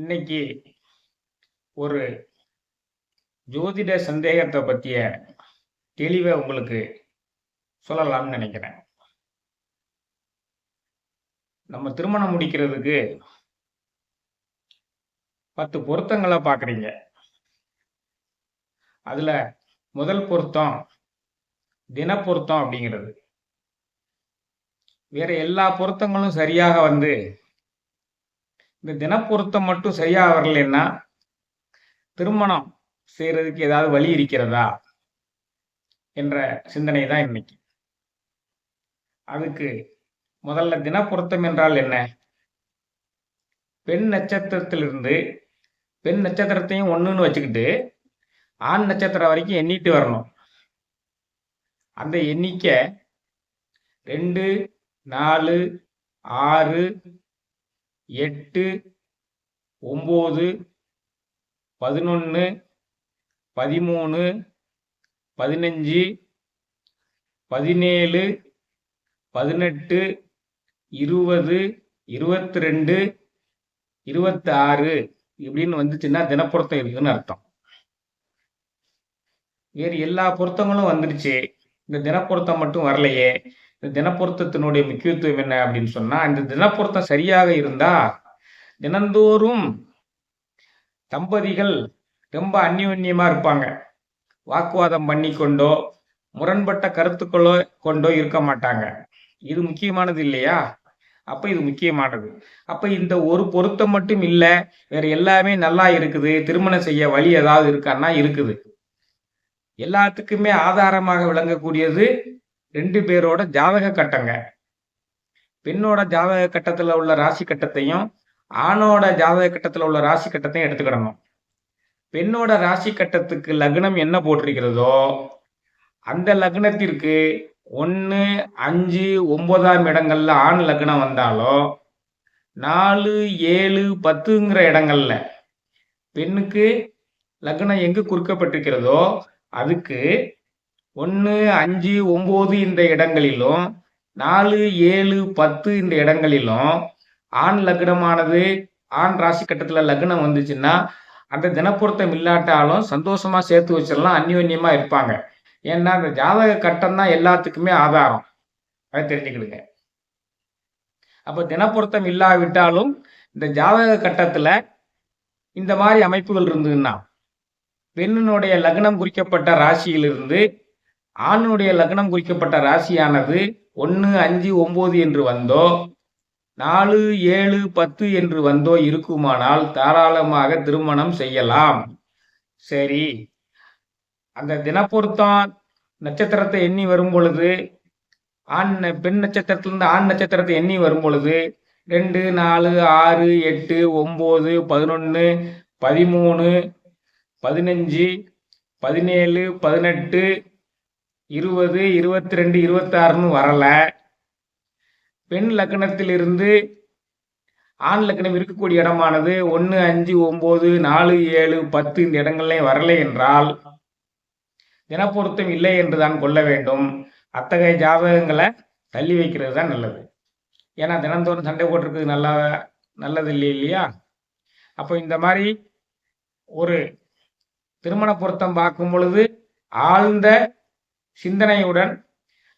இன்னைக்கு ஒரு ஜோதிட சந்தேகத்தை பற்றிய தெளிவை உங்களுக்கு சொல்லலாம்னு நினைக்கிறேன். நம்ம திருமணம் முடிக்கிறதுக்கு பத்து பொருத்தங்களை பார்க்குறீங்க அதில் முதல் பொருத்தம் தின பொருத்தம் அப்படிங்கிறது. வேற எல்லா பொருத்தங்களும் சரியாக வந்து இந்த தினப்பொருத்தம் மட்டும் சரியா வரலன்னா திருமணம் செய்யறதுக்கு ஏதாவது வழி இருக்கிறதா என்ற சிந்தனை தான் இன்னைக்கு. அதுக்கு முதல்ல தினப்பொருத்தம் என்றால் என்ன? பெண் நட்சத்திரத்திலிருந்து பெண் நட்சத்திரத்தையும் ஒன்றுன்னு வச்சுக்கிட்டு ஆண் நட்சத்திரம் வரைக்கும் எண்ணிட்டு வரணும். அந்த எண்ணிக்கை ரெண்டு நாலு ஆறு எட்டு ஒம்பது பதினொன்று பதிமூணு பதினஞ்சு பதினேழு பதினெட்டு இருபது இருபத்தி ரெண்டு இருபத்தாறு இப்படின்னு வந்துச்சுன்னா தினப்பொருத்தம் இருக்குதுன்னு அர்த்தம். வேறு எல்லா பொருத்தங்களும் வந்துடுச்சு இந்த தினப்பொருத்தம் மட்டும் வரலையே. இந்த தினப்பொருத்தத்தினுடைய முக்கியத்துவம் என்ன அப்படின்னு சொன்னா இந்த தினப்பொருத்தம் சரியாக இருந்தா தினந்தோறும் தம்பதிகள் ரொம்ப அந்யோன்யமா இருப்பாங்க. வாக்குவாதம் பண்ணி கொண்டோ முரண்பட்ட கருத்துக்களோ கொண்டோ இருக்க மாட்டாங்க. இது முக்கியமானது இல்லையா? அப்ப இது முக்கியமானது. அப்ப இந்த ஒரு பொருத்தம் மட்டும் இல்லை வேற எல்லாமே நல்லா இருக்குது திருமணம் செய்ய வழி ஏதாவது இருக்கான்னா இருக்குது. எல்லாத்துக்குமே ஆதாரமாக விளங்கக்கூடியது ரெண்டு பேரோட ஜாதக கட்டங்க. பெண்ணோட ஜாதக கட்டத்துல உள்ள ராசி கட்டத்தையும் ஆணோட ஜாதக கட்டத்துல உள்ள ராசி கட்டத்தையும் எடுத்துக்கிடணும். பெண்ணோட ராசி கட்டத்துக்கு லக்னம் என்ன போட்டிருக்கிறதோ அந்த லக்னத்திற்கு ஒன்று அஞ்சு ஒன்பதாம் இடங்கள்ல ஆண் லக்னம் வந்தாலோ நாலு ஏழு பத்துங்கிற இடங்கள்ல பெண்ணுக்கு லக்னம் எங்கு குறிக்கப்பட்டிருக்கிறதோ அதுக்கு ஒன்று அஞ்சு ஒம்பது இந்த இடங்களிலும் நாலு ஏழு பத்து இந்த இடங்களிலும் ஆண் லக்னமானது ஆண் ராசி கட்டத்தில் லக்னம் வந்துச்சுன்னா அந்த தினப்பொருத்தம் இல்லாட்டாலும் சந்தோஷமாக சேர்த்து வச்சிடலாம் அந்யோன்யமாக இருப்பாங்க. ஏன்னா அந்த ஜாதக கட்டம் தான் எல்லாத்துக்குமே ஆதாரம். அதை தெரிஞ்சுக்கிடுங்க. அப்போ தினப்பொருத்தம் இல்லாவிட்டாலும் இந்த ஜாதக கட்டத்தில் இந்த மாதிரி அமைப்புகள் இருந்ததுன்னா பெண்ணினுடைய லக்னம் குறிக்கப்பட்ட ராசியிலிருந்து ஆணுடைய லக்னம் குறிக்கப்பட்ட ராசியானது ஒன்று அஞ்சு ஒம்பது என்று வந்தோ நாலு ஏழு பத்து என்று வந்தோ இருக்குமானால் தாராளமாக திருமணம் செய்யலாம். சரி. அந்த தினப்பொருத்தம் நட்சத்திரத்தை எண்ணி வரும் பொழுது ஆண் பெண் நட்சத்திரத்திலிருந்து ஆண் நட்சத்திரத்தை எண்ணி வரும் பொழுது ரெண்டு நாலு ஆறு எட்டு ஒம்பது பதினொன்று பதிமூணு பதினஞ்சு பதினேழு பதினெட்டு இருபது இருபத்தி ரெண்டு இருபத்தாறுன்னு வரல. பெண் லக்னத்திலிருந்து ஆண் லக்னம் இருக்கக்கூடிய இடமானது ஒன்று அஞ்சு ஒம்பது நாலு ஏழு பத்து இந்த இடங்கள்லையும் வரலை என்றால் தினப்பொருத்தம் இல்லை என்று தான் கொள்ள வேண்டும். அத்தகைய ஜாதகங்களை தள்ளி வைக்கிறது தான் நல்லது. ஏன்னா தினந்தோறும் சண்டை போட்டிருக்கிறது நல்லா நல்லது இல்லை இல்லையா? அப்போ இந்த மாதிரி ஒரு திருமண பொருத்தம் பார்க்கும் பொழுது ஆழ்ந்த சிந்தனையுடன்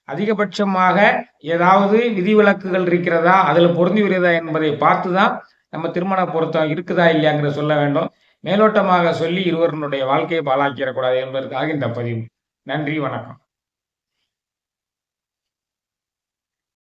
அதிகபட்சமாக ஏதாவது விதிவிலக்குகள் இருக்கிறதா அதில் பொருந்தி வருகிறதா என்பதை பார்த்து தான் நம்ம திருமண பொருத்தம் இருக்குதா இல்லையாங்கிறத சொல்ல வேண்டும். மேலோட்டமாக சொல்லி இருவருடைய வாழ்க்கையை பாழாக்கிடக்கூடாது என்பதற்காக இந்த பதிவு. நன்றி வணக்கம்.